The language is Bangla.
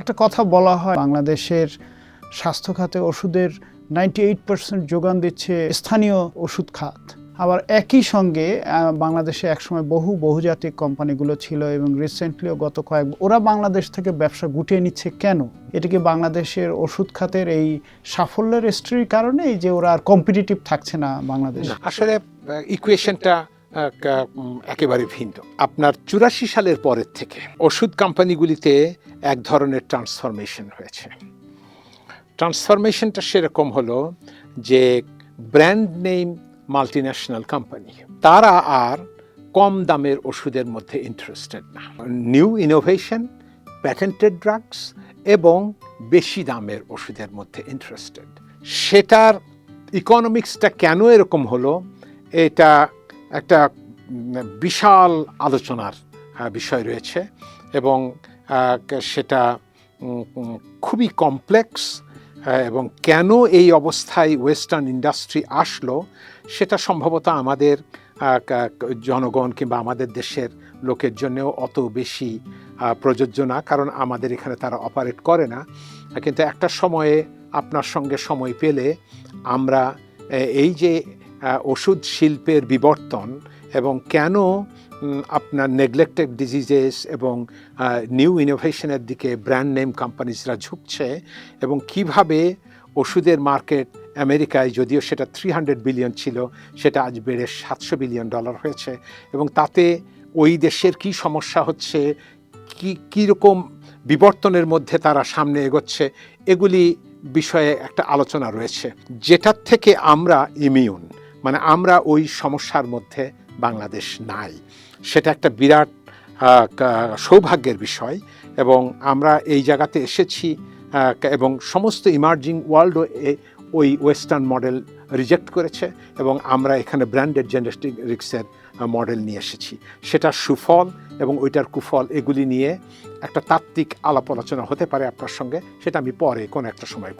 একটা কথা বলা হয়, বাংলাদেশের স্বাস্থ্য খাতে ওষুধের নাইনটি এইট পার্সেন্ট যোগান দিচ্ছে স্থানীয় ওষুধ খাত। আবার একই সঙ্গে বাংলাদেশে একসময় বহু বহুজাতিক কোম্পানিগুলো ছিল এবং রিসেন্টলিও গত কয়েক, ওরা বাংলাদেশ থেকে ব্যবসা গুটিয়ে নিচ্ছে কেন? এটা কি বাংলাদেশের ওষুধ খাতের এই সাফল্যের স্ট্রির কারণেই যে ওরা আর কম্পিটিটিভ থাকছে না বাংলাদেশ? আসলে ইকুয়েশনটা একেবারে ভিন্ন। আপনার চুরাশি সালের পরের থেকে ওষুধ কোম্পানিগুলিতে এক ধরনের ট্রান্সফরমেশন হয়েছে। ট্রান্সফরমেশনটা সেরকম হলো যে ব্র্যান্ড নেম মাল্টিন্যাশনাল কোম্পানি। তারা আর কম দামের ওষুধের মধ্যে ইন্টারেস্টেড না। নিউ ইনোভেশন, প্যাটেন্টেড ড্রাগস এবং বেশি দামের ওষুধের মধ্যে ইন্টারেস্টেড। সেটার ইকোনমিক্সটা কেন এরকম হলো, এটা একটা বিশাল আলোচনার বিষয় রয়েছে এবং সেটা খুবই কমপ্লেক্স এবং কেন এই অবস্থায় ওয়েস্টার্ন ইন্ডাস্ট্রি আসলো সেটা সম্ভবত আমাদের জনগণ কিংবা আমাদের দেশের লোকের জন্যেও অত বেশি প্রযোজ্য না, কারণ আমাদের এখানে তারা অপারেট করে না। কিন্তু একটা সময়ে আপনার সঙ্গে সময় পেলে আমরা এই যে ওষুধ শিল্পের বিবর্তন এবং কেন আপনার নেগলেক্টেড ডিজিজেস এবং নিউ ইনোভেশনের দিকে ব্র্যান্ড নেম কোম্পানিজরা ঝুঁকছে এবং কীভাবে ওষুধের মার্কেট আমেরিকায়, যদিও সেটা থ্রি হান্ড্রেড বিলিয়ন ছিল, সেটা আজ বেড়ে সাতশো বিলিয়ন ডলার হয়েছে এবং তাতে ওই দেশের কি সমস্যা হচ্ছে, কি কীরকম বিবর্তনের মধ্যে তারা সামনে এগোচ্ছে, এগুলি বিষয়ে একটা আলোচনা রয়েছে, যেটার থেকে আমরা ইমিউন মানে আমরা ওই সমস্যার মধ্যে বাংলাদেশ নাই। সেটা একটা বিরাট সৌভাগ্যের বিষয় এবং আমরা এই জায়গাতে এসেছি এবং সমস্ত ইমার্জিং ওয়ার্ল্ডও ওই ওয়েস্টার্ন মডেল রিজেক্ট করেছে এবং আমরা এখানে ব্র্যান্ডেড জেনেটিক্সের মডেল নিয়ে এসেছি। সেটার সুফল এবং ওইটার কুফল এগুলি নিয়ে একটা তাত্ত্বিক আলাপ আলোচনা হতে পারে আপনার সঙ্গে, সেটা আমি পরে কোনো একটা সময়